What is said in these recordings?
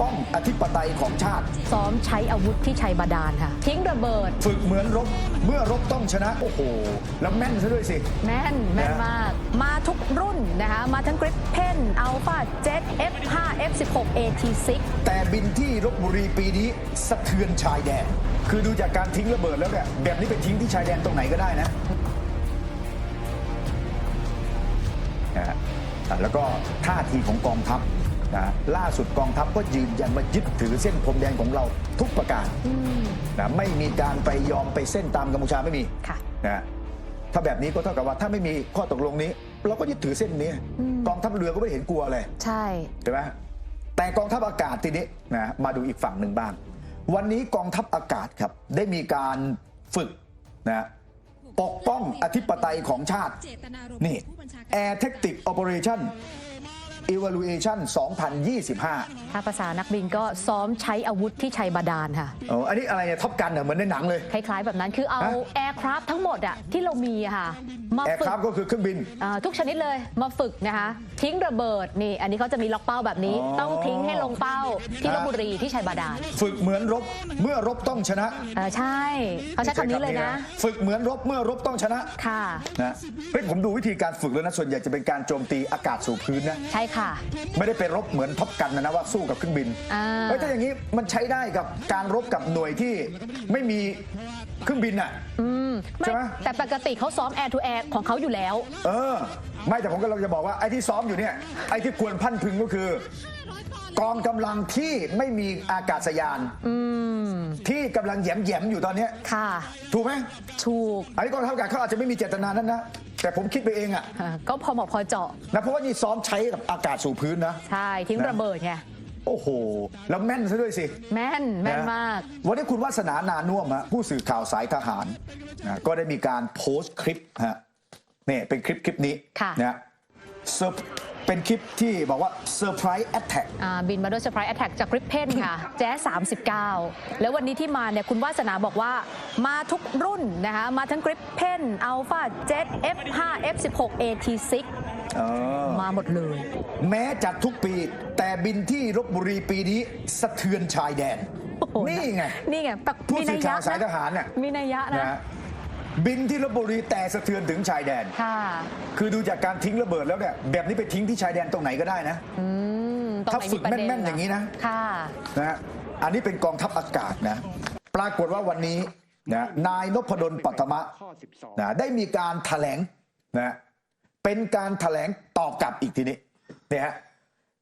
ป้องอธิปไตยของชาติ ซ้อมใช้อาวุธที่ชัยบาดาลค่ะ ทิ้งระเบิด ฝึกเหมือนรบ เมื่อรบต้องชนะ โอ้โห แล้วแม่นซะด้วยสิ แม่น แม่นนะมาก มาทุกรุ่นนะคะ มาทั้งกริปเพนอัลฟาเจ็ต F5 F16 AT6 แต่บินที่ลบบุรีปีนี้สะเทือนชายแดน คือดูจากการทิ้งระเบิดแล้วเนี่ยแบบนี้ไปทิ้งที่ชายแดนตรงไหนก็ได้นะนะฮะอะแล้วก็ท่าทีของกองทัพ นะล่าสุดกองทัพก็ยืนยันว่ายึดถือเส้นพรมแดนของเราทุกประการนะไม่มีการไปยอมไปเส้นตามกัมพูชาไม่มีค่ะนะฮะถ้าแบบนี้ก็เท่ากับว่าถ้าไม่มีข้อตกลงนี้ เราก็ยึดถือเส้นนี้ กองทัพเรือก็ไม่เห็นกลัวเลยใช่ใช่ไหมแต่กองทัพอากาศทีนี้นะมาดูอีกฝั่งหนึ่งบ้าง วันนี้กองทัพอากาศครับ ได้มีการฝึกนะปกป้องอธิปไตยของชาติ นี่ Air Tactic Operation Evaluation 2025 ถ้าภาษานักบินก็ซ้อมใช้อาวุธที่ชัยบาดาลค่ะเอออันนี้อะไรเนี่ยท็อปกันเหรอเหมือนในหนังเลย คล้ายๆแบบนั้นคือเอาฮะแอร์คราฟทั้งหมดอะที่เรามีอะค่ะมาแอร์ฝึคกราฟก็คือเครื่องบินอ่าทุกชนิดเลยมาฝึกนะคะ ทิ้งระเบิดนี่ อันนี้เขาจะมีล็อกเป้าแบบนี้ อ๋อ ต้องทิ้งให้ลงเป้าที่ลฮะบบุรีที่ชัยบาดาลฝึกเหมือนรบเมื่อรบต้องชนะเออใช่เขาใช้คำนี้เลยนะ ฝึกเหมือนรบเมื่อรบต้องชนะค่ะ นะเฮ้ยผมดูวิธีการฝึกแล้วนะส่วนใหญ่จะเป็นการโจมตีอากาศสู่พื้นนะ ใช่ค่ะไม่ได้ไปรบเหมือนท็อปกันนะนะว่าสู้กับเครื่องบินอ่า เฮ้ยถ้าอย่างนี้มันใช้ได้กับการรบกับหน่วยที่ไม่มีเครื่องบินอะอืมใช่ไหม แต่ปกติเขาซ้อมแอร์ทูแอร์ของเขาอยู่แล้ว เออ ไม่แต่ผมก็เราจะบอกว่าไอ้ที่ซ้อมอยู่เนี่ยไอ้ที่ควรพันพึงก็คือ กองกำลังที่ไม่มีอากาศยานอืมที่กำลังแหยมแยมๆอยู่ตอนเนี้ยค่ะ ถูกไหมถูก อันนี้กองทัพอากาศเขาอาจจะไม่มีเจตนานั้นนะ แต่ผมคิดไปเองอะอ่าก็พอเหมาะพอเจาะ นะเพราะว่านี่ซ้อมใช้กับอากาศสู่พื้นนะ ใช่ ทิ้งนะ ระเบิดไง โอ้โห แล้วแม่นซะด้วยสิ แม่น แม่นนะมาก วันนี้คุณวัฒนานานุ่วมฮะผู้สื่อข่าวสายทหารนะก็ได้มีการโพสต์คลิปฮะนี่เป็นคลิปคลิปนี้ค่ะ นะเซอร์ เป็นคลิปที่บอกว่าเซอร์ไพรส์แอตแทกอ่าบินมาด้วยเซอร์ไพรส์แอตแทกจากกริปเพนค่ะ แจ๊ส39แล้ววันนี้ที่มาเนี่ยคุณวาสนาบอกว่ามาทุกรุ่นนะคะ มาทั้งกริปเพนอัลฟาเจ็ต F5 F16 AT6 มาหมดเลย แม้จัดทุกปี แต่บินที่ลบบุรีปีนี้สะเทือนชายแดนโอ้โหนี่ไง นี่ไงแต่ผู้มีสื่นัอยข่ายวสายทหารน่ะมีนัยยะนะนะฮะ บินที่ลบบุรีแต่สะเทือนถึงชายแดน ค่ะ คือดูจากการทิ้งระเบิดแล้วเนี่ยแบบนี้ไปทิ้งที่ชายแดนตรงไหนก็ได้นะ อืมตรงถ้าไหนฝึกประเด็แม่นๆอย่างนี้นะค่ะ นะฮะอันนี้เป็นกองทัพอากาศนะ ปรากฏว่าวันนี้นะนายนพดลปัทมะนะได้มีการถแถลงนะเป็นการถแถลงตอบกลับอีกทีนี้เนี่ยฮะ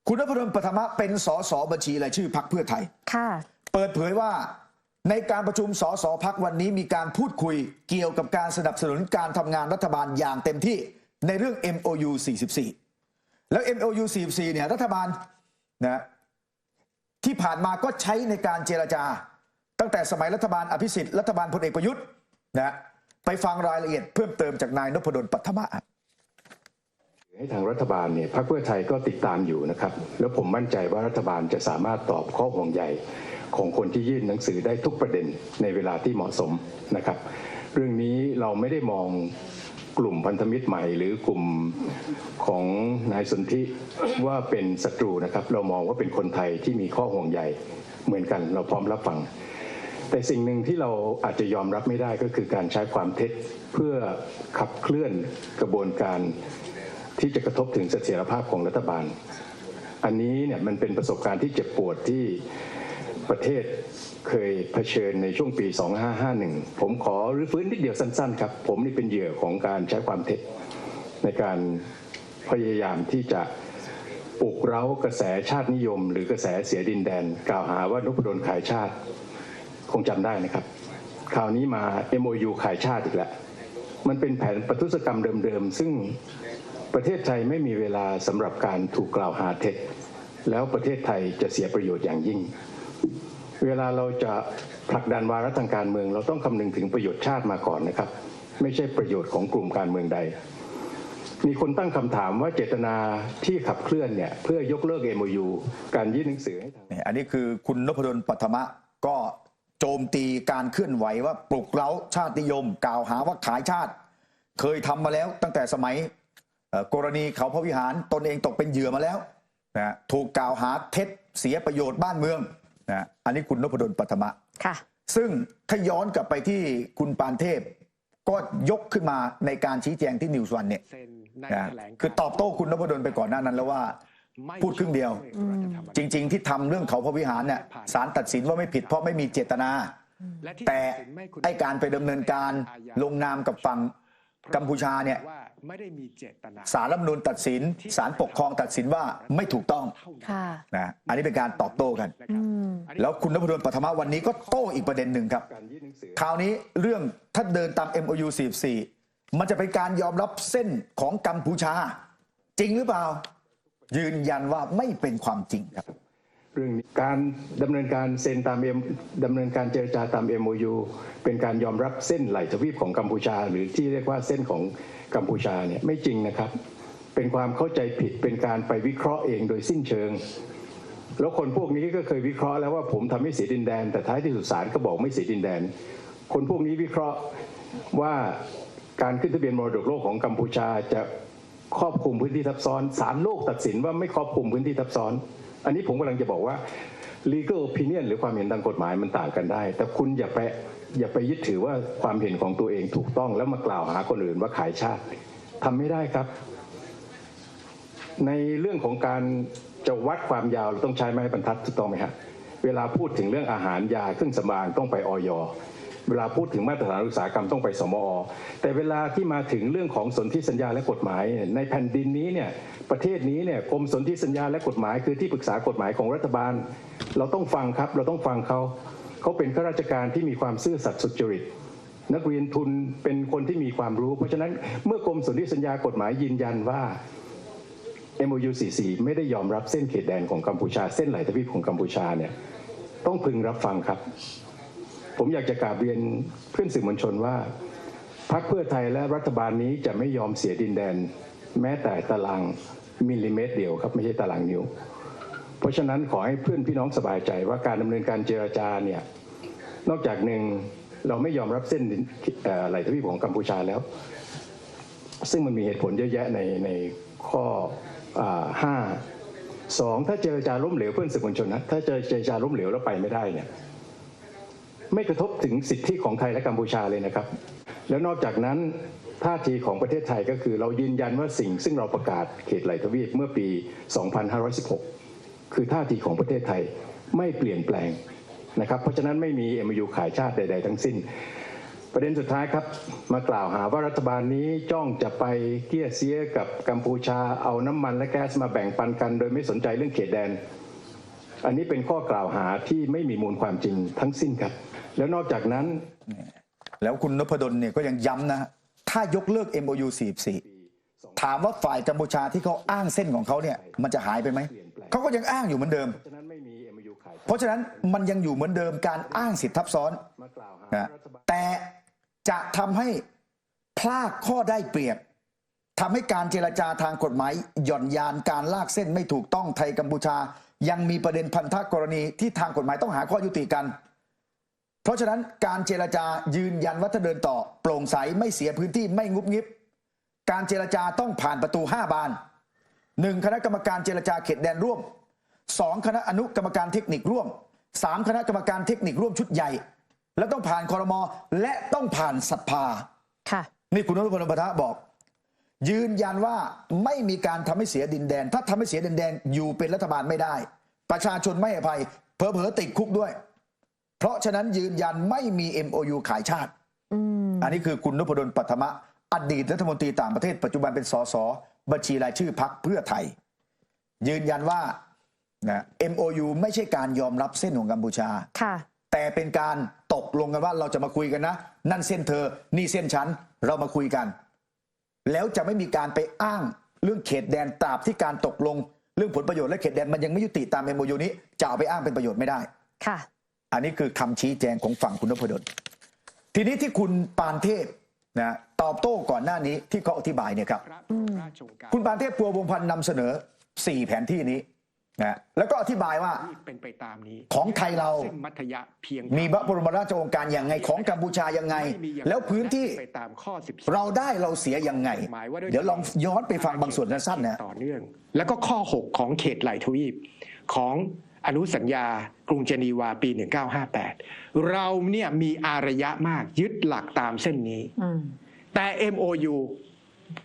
คุณนพดลปัทมะเป็นสสบัญชีรายชื่อพรรคเพื่อไทย ค่ะ เปิดเผยว่า ในการประชุมสสพักวันนี้มีการพูดคุยเกี่ยวกับการสนับสนุนการทำงานรัฐบาลอย่างเต็มที่ในเรื่อง MOU 44 แล้ว MOU 44เนี่ยรัฐบาลนะที่ผ่านมาก็ใช้ในการเจรจา ตั้งแต่สมัยรัฐบาลอภิสิทธิ์รัฐบาลพลเอกประยุทธ์นะไปฟังรายละเอียดเพิ่มเติมจากนายนพดลปัทมะให้ทางรัฐบาลเนี่ยพรรคเพื่อไทยก็ติดตามอยู่นะครับ แล้วผมมั่นใจว่ารัฐบาลจะสามารถตอบข้อห่วงใย ของคนที่ยื่นหนังสือได้ทุกประเด็นในเวลาที่เหมาะสมนะครับ เรื่องนี้เราไม่ได้มองกลุ่มพันธมิตรใหม่ หรือกลุ่มของนายสนธิว่าเป็นศัตรูนะครับ เรามองว่าเป็นคนไทยที่มีข้อห่วงใยเหมือนกัน เราพร้อมรับฟัง แต่สิ่งหนึ่งที่เราอาจจะยอมรับไม่ได้ก็คือการใช้ความเท็จเพื่อขับเคลื่อนกระบวนการที่จะกระทบถึงเสถียรภาพของรัฐบาล อันนี้เนี่ยมันเป็นประสบการณ์ที่เจ็บปวดที่ ประเทศเคยเผชิญในช่วงปี 2551 ผมขอรื้อฟื้นนิดเดียวสั้นๆครับ ผมนี่เป็นเหยื่อของการใช้ความเท็จในการพยายามที่จะปลุกเร้ากระแสชาตินิยม หรือกระแสเสียดินแดน กล่าวหาว่านพดลขายชาติ คงจำได้นะครับ คราวนี้มา MOU ขายชาติอีกแล้ว มันเป็นแผนประทุษกรรมเดิมๆ ซึ่งประเทศไทยไม่มีเวลาสำหรับการถูกกล่าวหาเท็จแล้วประเทศไทยจะเสียประโยชน์อย่างยิ่ง เวลาเราจะผลักดันวาระทางการเมือง เราต้องคำนึงถึงประโยชน์ชาติมาก่อนนะครับ ไม่ใช่ประโยชน์ของกลุ่มการเมืองใด มีคนตั้งคำถามว่าเจตนาที่ขับเคลื่อนเนี่ยเพื่อยกเลิก MOU การยื่นหนังสือให้ทางอันนี้คือคุณนพดลปัทมะก็โจมตีการเคลื่อนไหวว่าปลุกเร้าชาตินิยม กล่าวหาว่าขายชาติ เคยทำมาแล้วตั้งแต่สมัยกรณีเขาพระวิหารตนเองตกเป็นเหยื่อมาแล้วนะถูกกล่าวหาเท็จเสียประโยชน์บ้านเมือง นะอันนี้คุณนพดลปัทมะค่ะ ซึ่งถ้าย้อนกลับไปที่คุณปานเทพ ก็ยกขึ้นมาในการชี้แจงที่นิวส์วันเนี่ยเซ็นในนะแถลงการคือตอบโต้คุณนพดลไปก่อนหน้านั้นแล้วว่าไม่พูดครึ่งเดียว จริง ๆ ที่ทำเรื่องเขาพระวิหารเนี่ยศาลตัดสินว่าไม่ผิดเพราะไม่มีเจตนาและที่แต่ตัดสินม่คุณไอการไปดำเนินการลงนามกับฝั่ง กัมพูชาเนี่ยว่าไม่ได้มีเจตนาศาลรัฐธรรมนูญตัดสินศาลปกครองตัดสินว่าไม่ถูกต้องค่ะนะอันนี้เป็นการตอบโต้กันนะครับอันนี้แล้วคุณนพดลปัทมะวันนี้ก็โต้อีกประเด็นหนึ่งครับการยื่นหนังสือคราวนี้เรื่องถ้าเดินตาม MOU 44 มันจะเป็นการยอมรับเส้นของกัมพูชา จริงหรือเปล่า ยืนยันว่าไม่เป็นความจริงครับ เรื่องการดำเนินการเซ็นตามเอ็มดำเนินการเจรจาตาม MOU เป็นการยอมรับเส้นไหลทวีปของกัมพูชา หรือที่เรียกว่าเส้นของกัมพูชาเนี่ยไม่จริงนะครับ เป็นความเข้าใจผิดเป็นการไปวิเคราะห์เองโดยสิ้นเชิง แล้วคนพวกนี้ก็เคยวิเคราะห์แล้วว่าผมทำให้เสียดินแดน แต่ท้ายที่สุดศาลก็บอกไม่เสียดินแดน คนพวกนี้วิเคราะห์ว่าการขึ้นทะเบียนมรดกโลกของกัมพูชาจะครอบคลุมพื้นที่ทับซ้อนศาลโลกตัดสินว่าไม่ครอบคลุมพื้นที่ทับซ้อน อันนี้ผมกำลังจะบอกว่า legal opinion หรือความเห็นทางกฎหมายมันต่างกันได้ แต่คุณอย่าไปอย่าไปยึดถือว่าความเห็นของตัวเองถูกต้องแล้วมากล่าวหาคนอื่นว่าขายชาติทำไม่ได้ครับ ในเรื่องของการจะวัดความยาวเราต้องใช้ไม้บรรทัดถูกต้องไหมฮะเวลาพูดถึงเรื่องอาหารยาเครื่องสำอางต้องไปออย เวลาพูดถึงมาตรฐานอุตสาหกรรมต้องไปสมอ แต่เวลาที่มาถึงเรื่องของสนธิสัญญาและกฎหมาย ในแผ่นดินนี้เนี่ยประเทศนี้เนี่ยกรมสนธิสัญญาและกฎหมาย คือที่ปรึกษากฎหมายของรัฐบาล เราต้องฟังครับเราต้องฟังเขาเขาเป็นข้าราชการที่มีความซื่อสัตย์สุจริตนักเรียนทุนเป็นคนที่มีความรู้ เพราะฉะนั้นเมื่อกรมสนธิสัญญากฎหมายยืนยันว่า MOU 44ไม่ได้ยอมรับเส้นเขตแดนของกัมพูชา เส้นไหลทวีปของกัมพูชาเนี่ยต้องพึงรับฟังครับ ผมอยากจะกราบเรียนเพื่อนสื่อมวลชนว่าพรรคเพื่อไทยและรัฐบาลนี้จะไม่ยอมเสียดินแดน แม้แต่ตารางมิลลิเมตรเดียวครับไม่ใช่ตารางนิ้ว เพราะฉะนั้นขอให้เพื่อนพี่น้องสบายใจว่าการดำเนินการเจรจาเนี่ยนอกจากหนึ่งเราไม่ยอมรับเส้นไหลทวีปของกัมพูชาแล้ว ซึ่งมันมีเหตุผลเยอะแยะในในข้ออ่าห้าสองถ้าเจรจาล้มเหลวเพื่อนสื่อมวลชนนะถ้าเจรจาล้มเหลวแล้วไปไม่ได้เนี่ย ไม่กระทบถึงสิทธิของไทยและกัมพูชาเลยนะครับ แล้วนอกจากนั้นท่าทีของประเทศไทยก็คือเรายืนยันว่าสิ่งซึ่งเราประกาศเขตไหลทวีปเมื่อปี 2516 คือท่าทีของประเทศไทยไม่เปลี่ยนแปลงนะครับ เพราะฉะนั้นไม่มี MOU ขายชาติใด ๆ ทั้งสิ้น ประเด็นสุดท้ายครับ มากล่าวหาว่ารัฐบาลนี้จ้องจะไปเกี้ยเสียกับกัมพูชาเอาน้ำมันและแก๊สมาแบ่งปันกัน โดยไม่สนใจเรื่องเขตแดน อันนี้เป็นข้อกล่าวหาที่ไม่มีมูลความจริงทั้งสิ้นครับ แล้วนอกจากนั้น แล้วคุณนพดลเนี่ยก็ยังย้ำนะถ้ายกเลิก MOU 44 ถามว่าฝ่ายกัมพูชาที่เขาอ้างเส้นของเขาเนี่ยมันจะหายไปไหม เขาก็ยังอ้างอยู่เหมือนเดิม เพราะฉะนั้นมันยังอยู่เหมือนเดิมการอ้างสิทธิทับซ้อนนะแต่จะทำให้พลาดข้อได้เปรียบทำให้การเจรจาทางกฎหมายหย่อนยานการลากเส้นไม่ถูกต้องไทยกัมพูชา ยังมีประเด็นพันธกรณีที่ทางกฎหมายต้องหาข้อยุติกัน เพราะฉะนั้นการเจรจายืนยันว่าถ้าเดินต่อ โปร่งใสไม่เสียพื้นที่ไม่งุบงิบ การเจรจาต้องผ่านประตู 5 บานหนึ่งคณะกรรมการเจรจาเขตแดนร่วมสองคณะอนุกรรมการเทคนิคร่วมสามคณะกรรมการเทคนิคร่วมชุดใหญ่ และต้องผ่านคอรมอและต้องผ่านสภาค่ะนี่คุณนรพลปะทะบอก ยืนยันว่าไม่มีการทำให้เสียดินแดน ถ้าทำให้เสียดินแดนอยู่เป็นรัฐบาลไม่ได้ ประชาชนไม่อภัยเผลอๆติดคุกด้วย เพราะฉะนั้นยืนยันไม่มี MOU ขายชาติอันนี้คือคุณนพดลปัทมะ อดีตรัฐมนตรีต่างประเทศปัจจุบันเป็นสสบัญชีรายชื่อพักเพื่อไทย ยืนยันว่านะ MOU ไม่ใช่การยอมรับเส้นของกัมพูชาค่ะ แต่เป็นการตกลงกันว่าเราจะมาคุยกันนะ นั่นเส้นเธอ นี่เส้นฉัน เรามาคุยกัน แล้วจะไม่มีการไปอ้างเรื่องเขตแดนตราบที่การตกลง เรื่องผลประโยชน์และเขตแดนมันยังไม่ยุติตามเมโมยูนี้จะเอาไปอ้างเป็นประโยชน์ไม่ได้ค่ะ อันนี้คือคำชี้แจงของฝั่งคุณนพดลทีนี้ที่คุณปานเทพนะตอบโต้ก่อนหน้านี้ที่เขาอธิบายเนี่ยครับพระราชโองการคุณปานเทพปัววงศ์พันธ์นำเสนอ 4 แผนที่นี้ นะแล้วก็อธิบายว่าที่เป็นไปตามนี้ของไทยเราเส้นมัธยะเพียงมีพระบรมราชโองการอย่างไงของกัมพูชายังไงไม่มีอย่างแล้วพื้นที่ไปตามข้อ12เราได้เราเสียยังไงหมายว่าด้วยเดี๋ยวลองย้อนไปฟังบางส่วนสั้นๆนะต่อเนื่อง แล้วก็ข้อ 6 ของเขตไหลทวีปของอนุสัญญากรุงเจนีวาปี 1958 เราเนี่ยมีอารยะมากยึดหลักตามเส้นนี้อืมแต่ MOU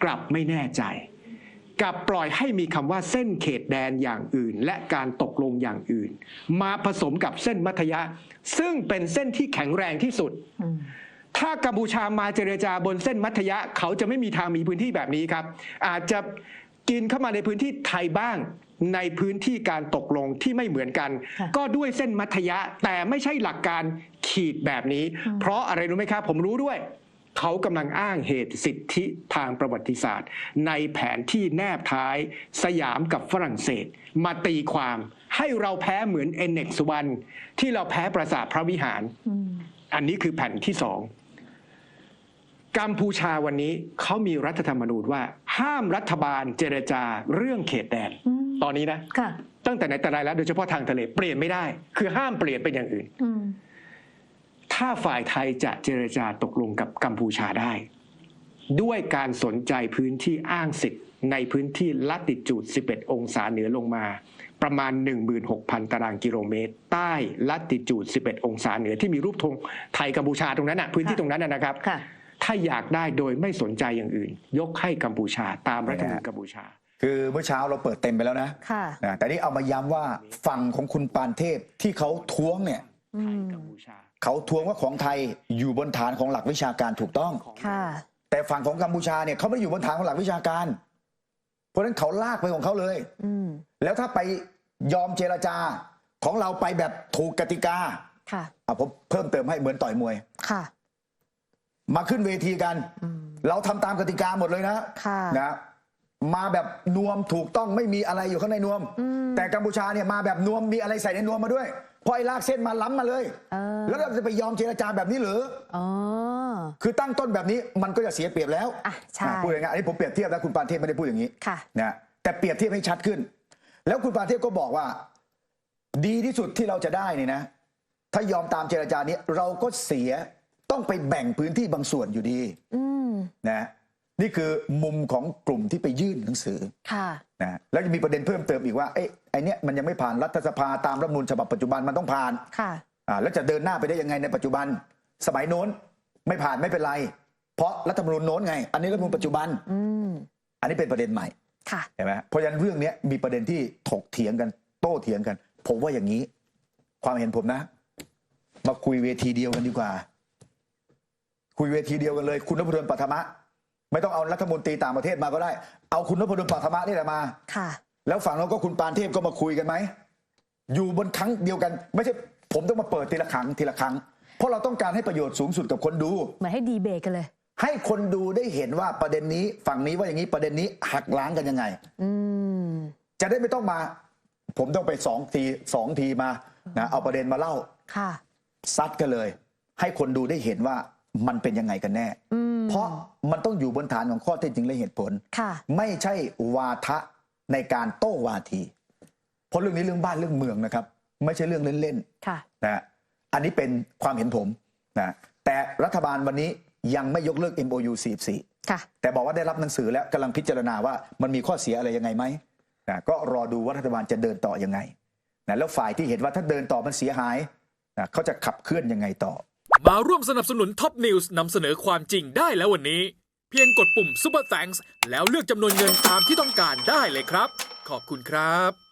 กลับไม่แน่ใจ กลับปล่อยให้มีคำว่าเส้นเขตแดนอย่างอื่น และการตกลงอย่างอื่น มาผสมกับเส้นมัธยะ ซึ่งเป็นเส้นที่แข็งแรงที่สุดอืมถ้ากัมพูชามาเจรจาบนเส้นมัธยะ เขาจะไม่มีทางมีพื้นที่แบบนี้ครับ อาจจะกินเข้ามาในพื้นที่ไทยบ้างในพื้นที่การตกลงที่ไม่เหมือนกันค่ะก็ด้วยเส้นมัธยะแต่ไม่ใช่หลักการขีดแบบนี้ เพราะอะไรรู้ไหมครับ ผมรู้ด้วย เขากำลังอ้างเหตุสิทธิทางประวัติศาสตร์ ในแผนที่แนบท้ายสยามกับฝรั่งเศส มาตีความให้เราแพ้เหมือนเอเน็กสุวรรณที่เราแพ้ปราสาทพระวิหารอืมอันนี้คือแผ่นที่สองกัมพูชาวันนี้เขามีรัฐธรรมนูญว่า ห้ามรัฐบาลเจรจาเรื่องเขตแดนอืมตอนนี้นะค่ะตั้งแต่ไหนแต่ไรแล้วโดยเฉพาะทางทะเลเปลี่ยนไม่ได้ คือห้ามเปลี่ยนเป็นอย่างอื่นอืม ถ้าฝ่ายไทยจะเจรจาตกลงกับกัมพูชาได้ ด้วยการสนใจพื้นที่อ้างสิทธิ์ในพื้นที่ลัติจูด 11 องศาเหนือลงมา ประมาณ 16,000 ตารางกิโลเมตร ใต้ลัติจูด 11 องศาเหนือที่มีรูปธงไทยกัมพูชาตรงนั้นนะพื้นที่ค่ะตรงนั้นนะนะครับค่ะถ้าอยากได้โดยไม่สนใจอย่างอื่น ยกให้กัมพูชาตามรัฐธรรมนูญกัมพูชา คือเมื่อเช้าเราเปิดเต็มไปแล้วนะค่ะนะแต่นี่เอามาย้ำว่าฝั่งของคุณปานเทพที่เขาท้วงเนี่ยอืมกัมพูชา เขาท้วงว่าของไทยอยู่บนฐานของหลักวิชาการถูกต้อง ค่ะ แต่ฝั่งของกัมพูชาเนี่ยเขาไม่ได้อยู่บนฐานของหลักวิชาการ เพราะฉะนั้นเขาลากไปของเขาเลย อืม แล้วถ้าไปยอมเจรจาของเราไปแบบถูกกติกาค่ะ อะผมเพิ่มเติมให้เหมือนต่อยมวย ค่ะ มาขึ้นเวทีกัน อืม เราทำตามกติกาหมดเลยนะค่ะ นะมาแบบนวมถูกต้องไม่มีอะไรอยู่ข้างในนวม อืม แต่กัมพูชาเนี่ยมาแบบนวมมีอะไรใส่ในนวมมาด้วยเพราะไอ้ลากเส้นมาล้ำมาเลย เออแล้วเราจะไปยอมเจรจาแบบนี้หรือ อ๋อ คือตั้งต้นแบบนี้มันก็จะเสียเปรียบแล้วอะใช่ อะพูดอย่างนี้อันนี้ผมเปรียบเทียบนะคุณปานเทพไม่ได้พูดอย่างนี้ค่ะ นะแต่เปรียบเทียบให้ชัดขึ้น แล้วคุณปานเทพก็บอกว่า ดีที่สุดที่เราจะได้นี่นะ ถ้ายอมตามเจรจานี้เราก็เสียต้องไปแบ่งพื้นที่บางส่วนอยู่ดีอืม นะ นี่คือมุมของกลุ่มที่ไปยื่นหนังสือค่ะนะแล้วจะมีประเด็นเพิ่มเติมอีกว่าเอ๊ะไอเนี้ยมันยังไม่ผ่านรัฐสภาตามรัฐธรรมนูญฉบับปัจจุบันมันต้องผ่านค่ะอ่าแล้วจะเดินหน้าไปได้ยังไงในปัจจุบัน สมัยโน้นไม่ผ่านไม่เป็นไร เพราะรัฐธรรมนูญโน้นไง อันนี้รัฐธรรมนูญปัจจุบันอืมอันนี้เป็นประเด็นใหม่ค่ะเห็นไหมเพราะฉะนั้นเรื่องเนี้ยมีประเด็นที่ถกเถียงกัน โต้เถียงกัน ผมว่าอย่างนี้ ความเห็นผมนะ มาคุยเวทีเดียวกันดีกว่า คุยเวทีเดียวกันเลย คุณนพดลปัทมะ ไม่ต้องเอารัฐมนตรีต่างประเทศมาก็ได้ เอาคุณนพดลปัทมะนี่แหละมา ค่ะ แล้วฝั่งเราก็คุณปานเทพก็มาคุยกันไหม อยู่บนครั้งเดียวกัน ไม่ใช่ผมต้องมาเปิดทีละครั้งทีละครั้ง เพราะเราต้องการให้ประโยชน์สูงสุดกับคนดู เหมือนให้ดีเบตกันเลย ให้คนดูได้เห็นว่าประเด็นนี้ฝั่งนี้ว่าอย่างนี้ประเด็นนี้หักล้างกันยังไง อืม จะได้ไม่ต้องมา ผมต้องไปสองทีสองทีมานะเอาประเด็นมาเล่าค่ะ ซัดกันเลย ให้คนดูได้เห็นว่า มันเป็นยังไงกันแน่อืมเพราะมันต้องอยู่บนฐานของข้อเท็จจริงและเหตุผลค่ะไม่ใช่วาทะในการโต้วาที เพราะเรื่องนี้เรื่องบ้านเรื่องเมืองนะครับ ไม่ใช่เรื่องเล่นค่ะๆนะอันนี้เป็นความเห็นผมนะแต่รัฐบาลวันนี้ยังไม่ยกเลิก MOU 44ค่ะแต่บอกว่าได้รับหนังสือแล้วกำลังพิจารณาว่ามันมีข้อเสียอะไรยังไงไหมนะก็รอดูว่ารัฐบาลจะเดินต่อยังไงนะแล้วฝ่ายที่เห็นว่าถ้าเดินต่อมันเสียหายนะเขาจะขับเคลื่อนยังไงต่อ มาร่วมสนับสนุนท็อปนิวส์นำเสนอความจริงได้แล้ววันนี้ เพียงกดปุ่ม Super Thanks แล้วเลือกจำนวนเงินตามที่ต้องการได้เลยครับ ขอบคุณครับ